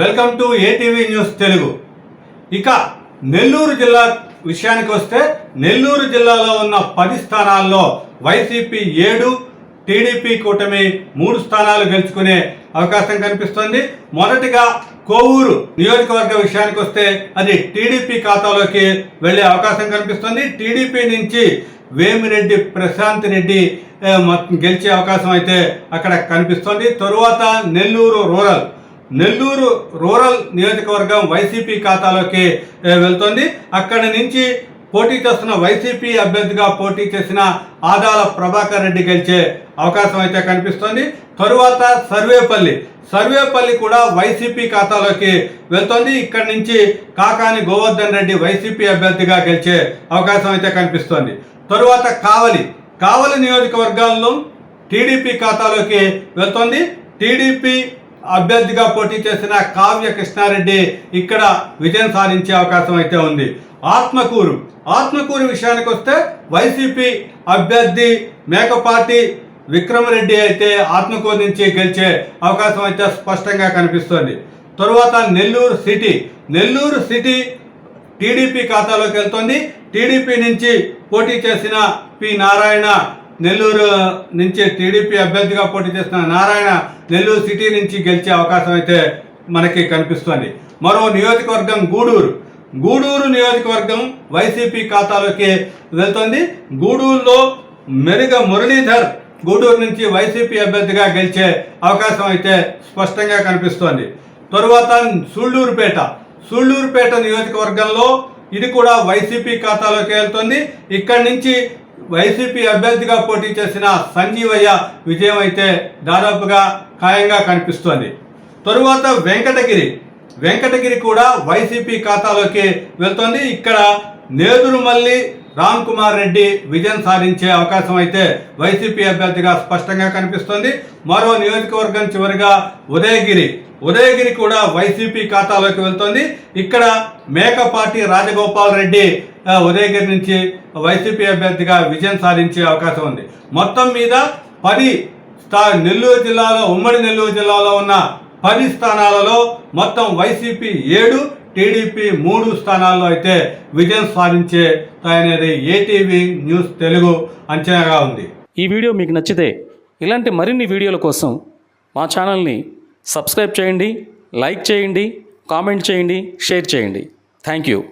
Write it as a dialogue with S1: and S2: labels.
S1: Welcome to ATV news Telugu. ఇక నెల్లూరు జిల్లా విషయానికి వస్తే నెల్లూరు జిల్లాలో ఉన్న పది స్థానాల్లో వైసీపీ ఏడు టీడీపీ కూటమి మూడు స్థానాలు గెలుచుకునే అవకాశం కనిపిస్తోంది. మొదటిగా కోవూరు నియోజకవర్గ విషయానికి వస్తే అది టీడీపీ ఖాతాలోకి వెళ్ళే అవకాశం కనిపిస్తుంది. టీడీపీ నుంచి వేమిరెడ్డి ప్రశాంత్ రెడ్డి గెలిచే అవకాశం అయితే అక్కడ కనిపిస్తోంది. తరువాత నెల్లూరు రూరల్ నెల్లూరు రూరల్ నియోజకవర్గం వైసీపీ ఖాతాలోకి వెళ్తోంది. అక్కడి నుంచి పోటీ చేస్తున్న వైసీపీ అభ్యర్థిగా పోటీ చేసిన ఆదాల ప్రభాకర్ రెడ్డి గెలిచే అవకాశం అయితే కనిపిస్తోంది. తరువాత సర్వేపల్లి. సర్వేపల్లి కూడా వైసీపీ ఖాతాలోకి వెళ్తోంది. ఇక్కడి నుంచి కాకాని గోవర్ధన్ రెడ్డి వైసీపీ అభ్యర్థిగా గెలిచే అవకాశం అయితే కనిపిస్తోంది. తరువాత కావలి. కావలి నియోజకవర్గాల్లో టీడీపీ ఖాతాలోకి వెళ్తోంది. టీడీపీ అభ్యర్థిగా పోటీ చేసిన కావ్య కృష్ణారెడ్డి ఇక్కడ విజయం సాధించే అవకాశం అయితే ఉంది. ఆత్మకూరు. ఆత్మకూరు విషయానికి వస్తే వైసీపీ అభ్యర్థి మేకపాటి విక్రమరెడ్డి అయితే ఆత్మకూరు నుంచి గెలిచే అవకాశం అయితే స్పష్టంగా కనిపిస్తోంది. తరువాత Nellore city. Nellore city TDP ఖాతాలోకి వెళ్తోంది. టీడీపీ నుంచి పోటీ చేసిన పి నారాయణ నెల్లూరు నుంచి టీడీపీ అభ్యర్థిగా పోటీ చేసిన నారాయణ నెల్లూరు సిటీ నుంచి గెలిచే అవకాశం అయితే మనకి కనిపిస్తోంది. మరో నియోజకవర్గం గూడూరు. గూడూరు నియోజకవర్గం వైసీపీ ఖాతాలోకి వెళ్తోంది. గూడూరులో మెరుగ మురళీధర్ గూడూరు నుంచి వైసీపీ అభ్యర్థిగా గెలిచే అవకాశం అయితే స్పష్టంగా కనిపిస్తోంది. తరువాత సూళ్ళూరుపేట. సూళ్ళూరుపేట నియోజకవర్గంలో ఇది కూడా వైసీపీ ఖాతాలోకి వెళ్తుంది. ఇక్కడి నుంచి వైసీపీ అభ్యర్థిగా పోటీ చేసిన సంజీవయ్య విజయం అయితే దాదాపుగా ఖాయంగా కనిపిస్తోంది. తరువాత వెంకటగిరి. వెంకటగిరి కూడా వైసీపీ ఖాతాలోకి వెళ్తోంది. ఇక్కడ నేదురుమల్లి రామ్ కుమార్ రెడ్డి విజయం సాధించే అవకాశం అయితే వైసీపీ అభ్యర్థిగా స్పష్టంగా కనిపిస్తోంది. మరో నియోజకవర్గం చివరిగా ఉదయగిరి. ఉదయగిరి కూడా వైసీపీ ఖాతాలోకి వెళ్తోంది. ఇక్కడ మేకపాటి రాజగోపాల్ రెడ్డి ఉదయగిరి నుంచి వైసీపీ అభ్యర్థిగా విజయం సాధించే అవకాశం ఉంది. మొత్తం మీద పది స్థా నెల్లూరు జిల్లాలో ఉమ్మడి నెల్లూరు జిల్లాలో ఉన్న పది స్థానాలలో మొత్తం వైసీపీ ఏడు టీడీపీ మూడు స్థానాల్లో అయితే విజయం సాధించే అనేది ఏటీవీ న్యూస్ తెలుగు అంచనాగా ఉంది.
S2: ఈ వీడియో మీకు నచ్చితే ఇలాంటి మరిన్ని వీడియోల కోసం మా ఛానల్ని సబ్స్క్రైబ్ చేయండి లైక్ చేయండి కామెంట్ చేయండి షేర్ చేయండి. Thank you.